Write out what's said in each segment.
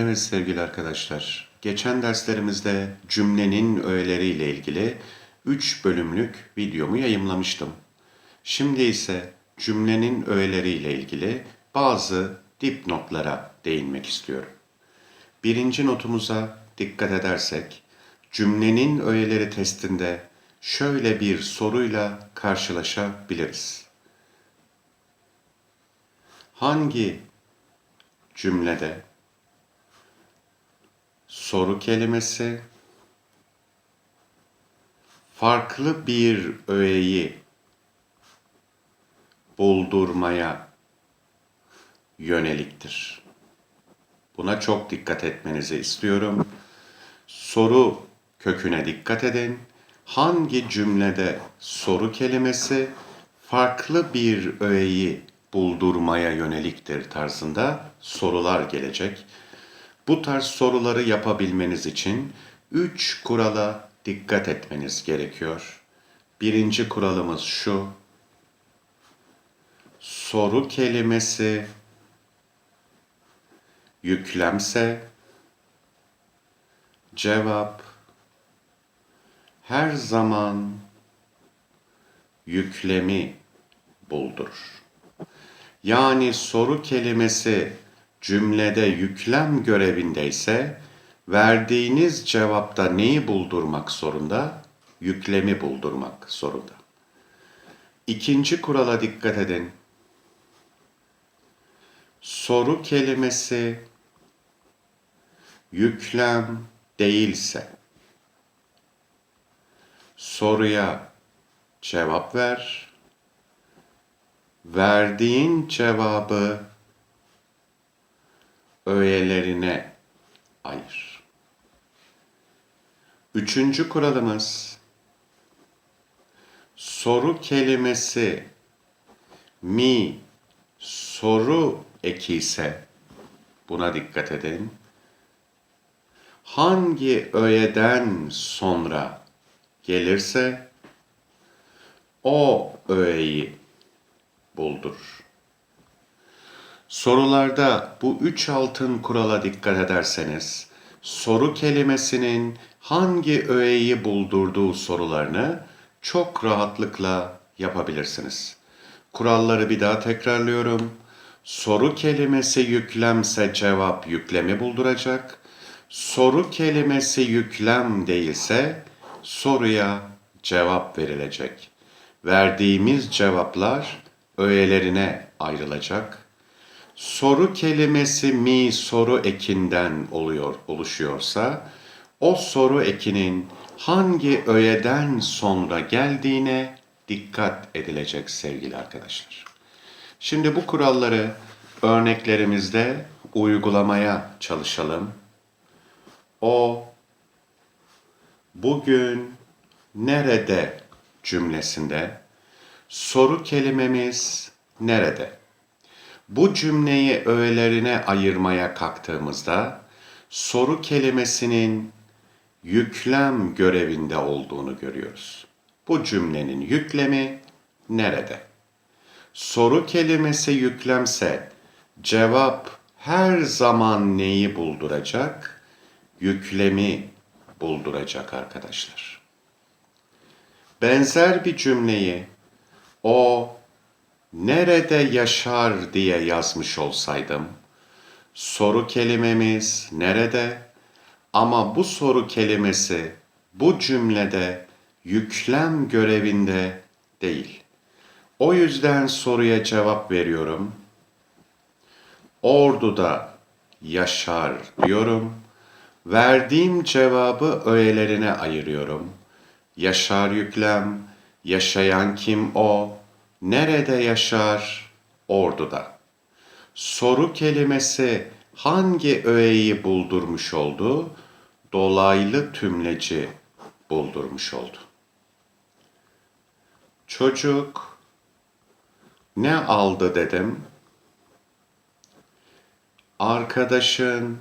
Evet sevgili arkadaşlar, geçen derslerimizde cümlenin öğeleriyle ilgili 3 bölümlük videomu yayımlamıştım. Şimdi ise cümlenin öğeleriyle ilgili bazı dipnotlara değinmek istiyorum. Birinci notumuza dikkat edersek, cümlenin öğeleri testinde şöyle bir soruyla karşılaşabiliriz. Hangi cümlede soru kelimesi farklı bir öğeyi buldurmaya yöneliktir. Buna çok dikkat etmenizi istiyorum. Soru köküne dikkat edin. Hangi cümlede soru kelimesi farklı bir öğeyi buldurmaya yöneliktir tarzında sorular gelecek. Bu tarz soruları yapabilmeniz için üç kurala dikkat etmeniz gerekiyor. Birinci kuralımız şu. Soru kelimesi yüklemse cevap her zaman yüklemi buldurur. Yani soru kelimesi cümlede yüklem görevindeyse verdiğiniz cevapta neyi buldurmak zorunda? Yüklemi buldurmak zorunda. İkinci kurala dikkat edin. Soru kelimesi yüklem değilse soruya cevap ver. Verdiğin cevabı öğelerine ayır. Üçüncü kuralımız soru kelimesi mi soru eki ise buna dikkat edin. Hangi öğeden sonra gelirse o öğeyi buldurur. Sorularda bu üç altın kurala dikkat ederseniz, soru kelimesinin hangi öğeyi buldurduğu sorularını çok rahatlıkla yapabilirsiniz. Kuralları bir daha tekrarlıyorum. Soru kelimesi yüklemse cevap yüklemi bulduracak. Soru kelimesi yüklem değilse soruya cevap verilecek. Verdiğimiz cevaplar öğelerine ayrılacak soru kelimesi mi soru ekinden oluyor oluşuyorsa o soru ekinin hangi öğeden sonra geldiğine dikkat edilecek sevgili arkadaşlar. Şimdi bu kuralları örneklerimizde uygulamaya çalışalım. O bugün nerede cümlesinde soru kelimemiz nerede? Bu cümleyi öğelerine ayırmaya kalktığımızda soru kelimesinin yüklem görevinde olduğunu görüyoruz. Bu cümlenin yüklemi nerede? Soru kelimesi yüklemse cevap her zaman neyi bulduracak? Yüklemi bulduracak arkadaşlar. Benzer bir cümleyi o nerede yaşar diye yazmış olsaydım, soru kelimemiz nerede? Ama bu soru kelimesi bu cümlede yüklem görevinde değil. O yüzden soruya cevap veriyorum. Ordu'da yaşar diyorum. Verdiğim cevabı öğelerine ayırıyorum. Yaşar yüklem, yaşayan kim o, Nerede yaşar? Ordu'da. Soru kelimesi hangi öğeyi buldurmuş oldu? Dolaylı tümleci buldurmuş oldu. Çocuk ne aldı dedim. Arkadaşın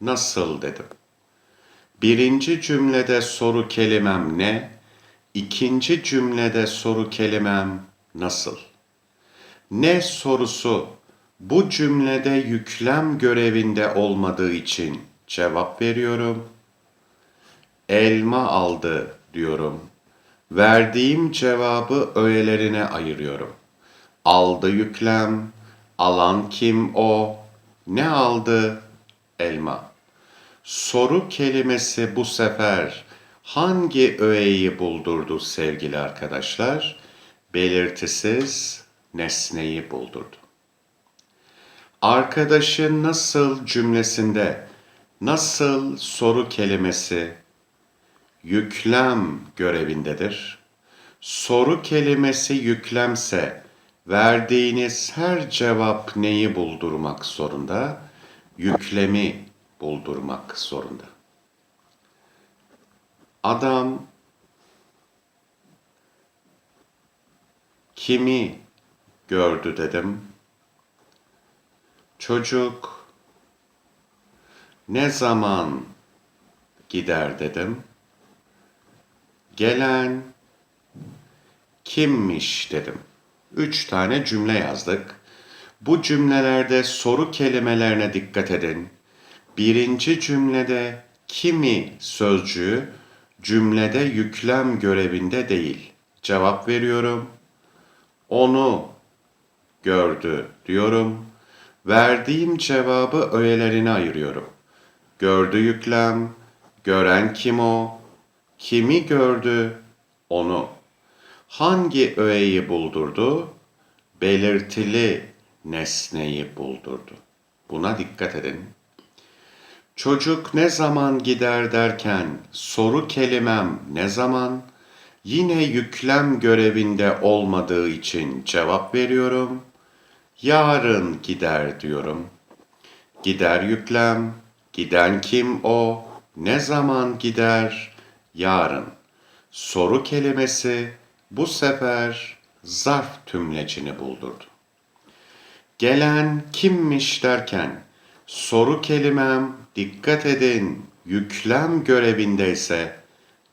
nasıl dedim. Birinci cümlede soru kelimem ne? İkinci cümlede soru kelimem nasıl? Ne sorusu Bu cümlede yüklem görevinde olmadığı için cevap veriyorum. Elma aldı diyorum. Verdiğim cevabı öğelerine ayırıyorum. Aldı yüklem, alan kim o, ne aldı? Elma. Soru kelimesi bu sefer hangi öğeyi buldurdu sevgili arkadaşlar? Belirtisiz nesneyi buldurdu. Arkadaşın nasıl cümlesinde nasıl soru kelimesi yüklem görevindedir. Soru kelimesi yüklemse verdiğiniz her cevap neyi buldurmak zorunda? Yüklemi buldurmak zorunda. Adam kimi gördü dedim. Çocuk ne zaman gider dedim. Gelen kimmiş dedim. Üç tane cümle yazdık. Bu cümlelerde soru kelimelerine dikkat edin. Birinci cümlede kimi sözcüğü cümlede yüklem görevinde değil. Cevap veriyorum. Onu gördü diyorum. Verdiğim cevabı öğelerine ayırıyorum. Gördü yüklem, gören kim o, kimi gördü, onu. Hangi öğeyi buldurdu? Belirtili nesneyi buldurdu. Buna dikkat edin. Çocuk ne zaman gider derken soru kelimem ne zaman? Yine yüklem görevinde olmadığı için cevap veriyorum. Yarın gider diyorum. Gider yüklem, giden kim o, ne zaman gider, yarın. Soru kelimesi bu sefer zarf tümlecini buldurdu. Gelen kimmiş derken soru kelimem dikkat edin yüklem görevindeyse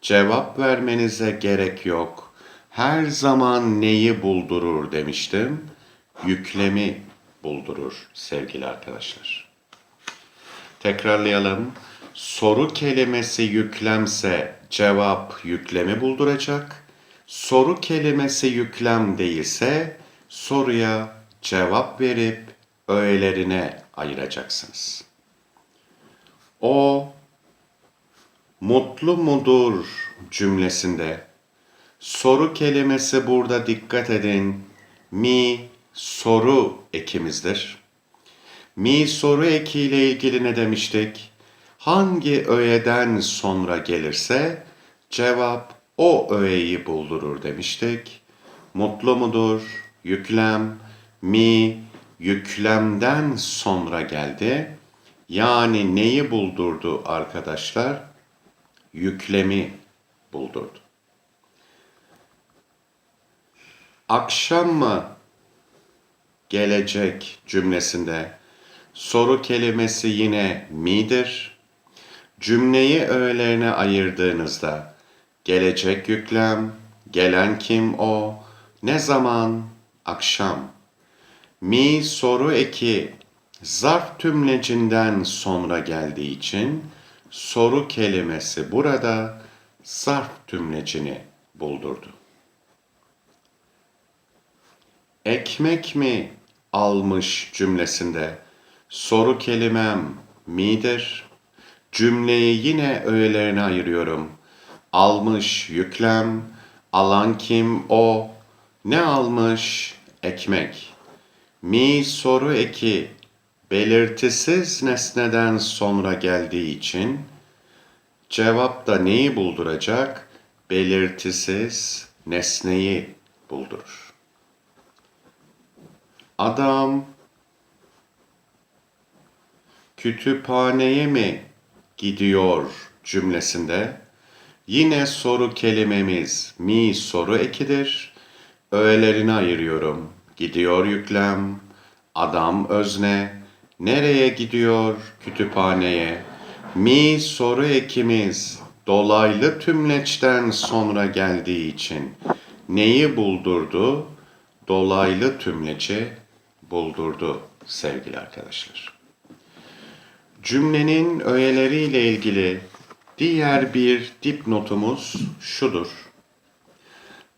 cevap vermenize gerek yok. Her zaman neyi buldurur demiştim. Yüklemi buldurur sevgili arkadaşlar. Tekrarlayalım. Soru kelimesi yüklemse cevap yüklemi bulduracak. Soru kelimesi yüklem değilse soruya cevap verip öğelerine ayıracaksınız. O mutlu mudur cümlesinde soru kelimesi burada dikkat edin. Mi soru ekimizdir. Mi soru ekiyle ilgili ne demiştik? Hangi öğeden sonra gelirse cevap o öğeyi buldurur demiştik. Mutlu mudur? Yüklem, mi, yüklemden sonra geldi. Yani neyi buldurdu arkadaşlar? Yüklemi buldurdu. Akşam mı gelecek cümlesinde soru kelimesi yine midir. Cümleyi öğelerine ayırdığınızda gelecek yüklem, gelen kim o, ne zaman, akşam. Mi soru eki zarf tümlecinden sonra geldiği için soru kelimesi burada zarf tümlecini buldurdu. Ekmek mi almış cümlesinde soru kelimem midir? Cümleyi yine öğelerine ayırıyorum. Almış yüklem, alan kim o, ne almış ekmek. Mi soru eki belirtisiz nesneden sonra geldiği için cevap da neyi bulduracak? Belirtisiz nesneyi buldurur. Adam kütüphaneye mi gidiyor cümlesinde yine soru kelimemiz mi soru ekidir. Öğelerine ayırıyorum. Gidiyor yüklem, adam özne, nereye gidiyor kütüphaneye. Mi soru ekimiz dolaylı tümleçten sonra geldiği için neyi buldurdu? Dolaylı tümleci buldurdu sevgili arkadaşlar. Cümlenin öğeleriyle ilgili diğer bir dipnotumuz şudur.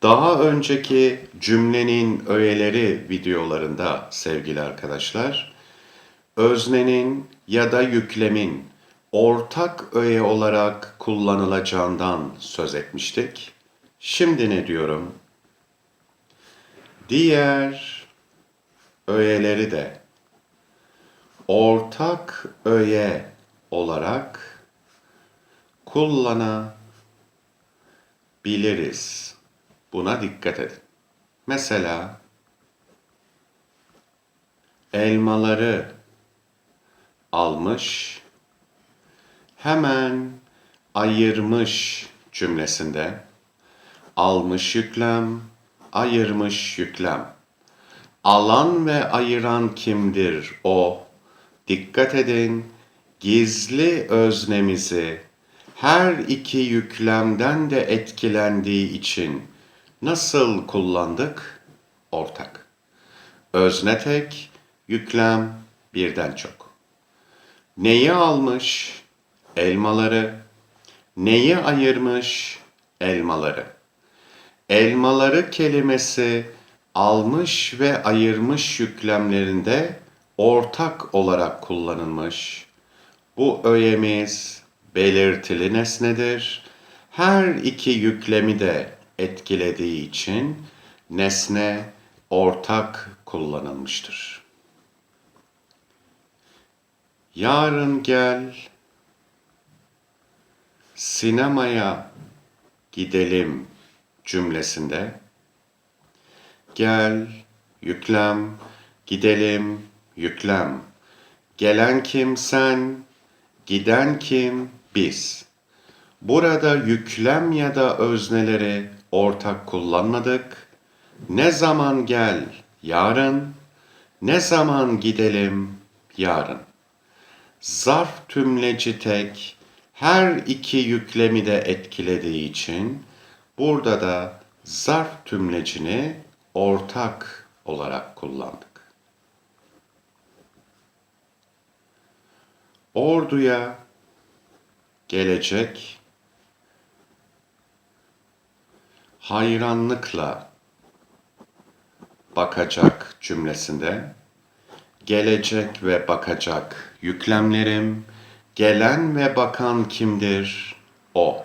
Daha önceki cümlenin öğeleri videolarında sevgili arkadaşlar, öznenin ya da yüklemin ortak öğe olarak kullanılacağından söz etmiştik. Şimdi ne diyorum? Diğer öğeleri de ortak öğe olarak kullanabiliriz. Buna dikkat edin. Mesela elmaları almış, hemen ayırmış cümlesinde almış yüklem, ayırmış yüklem. Alan ve ayıran kimdir o? Dikkat edin, gizli öznemizi her iki yüklemden de etkilendiği için nasıl kullandık? Ortak. Özne tek, yüklem birden çok. Neyi almış? Elmaları. Neyi ayırmış? Elmaları. Elmaları kelimesi almış ve ayırmış yüklemlerinde ortak olarak kullanılmış. Bu öğemiz belirtili nesnedir. Her iki yüklemi de etkilediği için nesne ortak kullanılmıştır. Yarın gel sinemaya gidelim cümlesinde gel, yüklem, gidelim, yüklem. Gelen kim sen, giden kim biz. Burada yüklem ya da özneleri ortak kullanmadık. Ne zaman gel, yarın. Ne zaman gidelim, yarın. Zarf tümleci tek, her iki yüklemi de etkilediği için burada da zarf tümlecini ortak olarak kullandık. Orduya gelecek hayranlıkla bakacak cümlesinde gelecek ve bakacak yüklemlerim gelen ve bakan kimdir? O.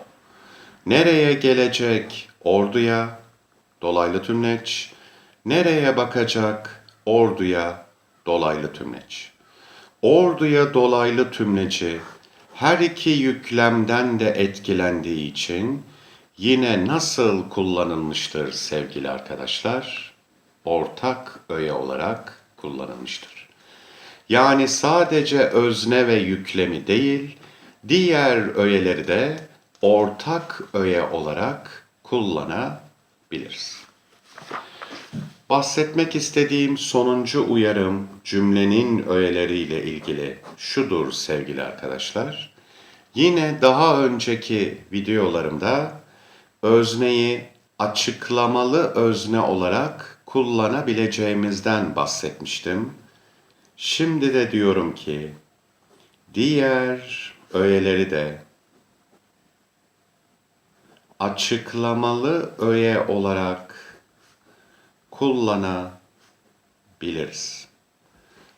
Nereye gelecek? Orduya dolaylı tümleç. Nereye bakacak? Orduya dolaylı tümleç. Orduya dolaylı tümleci her iki yüklemden de etkilendiği için yine nasıl kullanılmıştır sevgili arkadaşlar? Ortak öğe olarak kullanılmıştır. Yani sadece özne ve yüklemi değil, diğer öğeleri de ortak öğe olarak kullanabiliriz. Bahsetmek istediğim sonuncu uyarım cümlenin öğeleriyle ilgili şudur sevgili arkadaşlar. Yine daha önceki videolarımda özneyi açıklamalı özne olarak kullanabileceğimizden bahsetmiştim. Şimdi de diyorum ki diğer öğeleri de açıklamalı öğe olarak kullanabiliriz.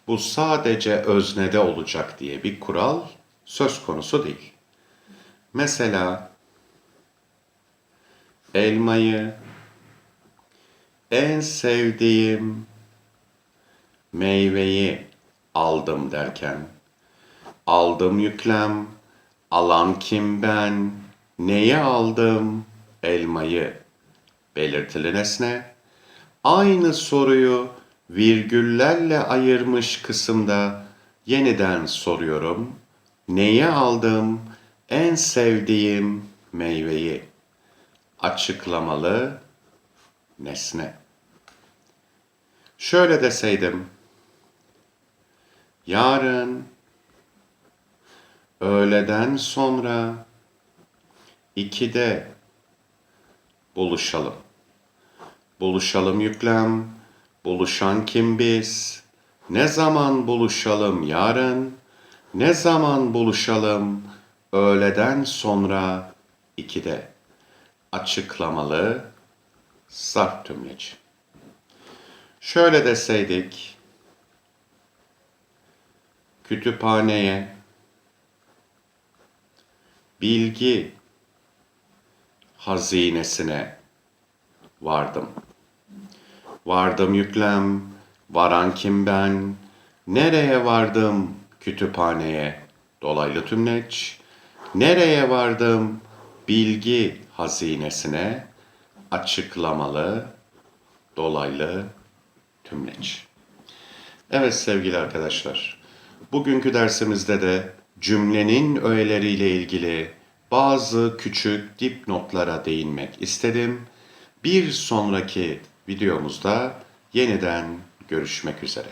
Bu sadece öznede olacak diye bir kural söz konusu değil. Mesela elmayı en sevdiğim meyveyi aldım derken aldım yüklem, alan kim ben, neyi aldım, elmayı belirtili nesne aynı soruyu virgüllerle ayırmış kısımda yeniden soruyorum. Neyi aldım? En sevdiğim meyveyi. Açıklamalı nesne. Şöyle deseydim. Yarın öğleden sonra ikide buluşalım. Buluşalım yüklem, buluşan kim biz, Ne zaman buluşalım yarın? Ne zaman buluşalım? Öğleden sonra ikide. Açıklamalı zarf tümleci. Şöyle deseydik, kütüphaneye bilgi hazinesine vardım. Vardım yüklem, varan kim ben, nereye vardım kütüphaneye, dolaylı tümleç, nereye vardım bilgi hazinesine, açıklamalı, dolaylı tümleç. Evet sevgili arkadaşlar, bugünkü dersimizde de cümlenin öğeleriyle ilgili bazı küçük dipnotlara değinmek istedim. Bir sonraki videomuzda yeniden görüşmek üzere.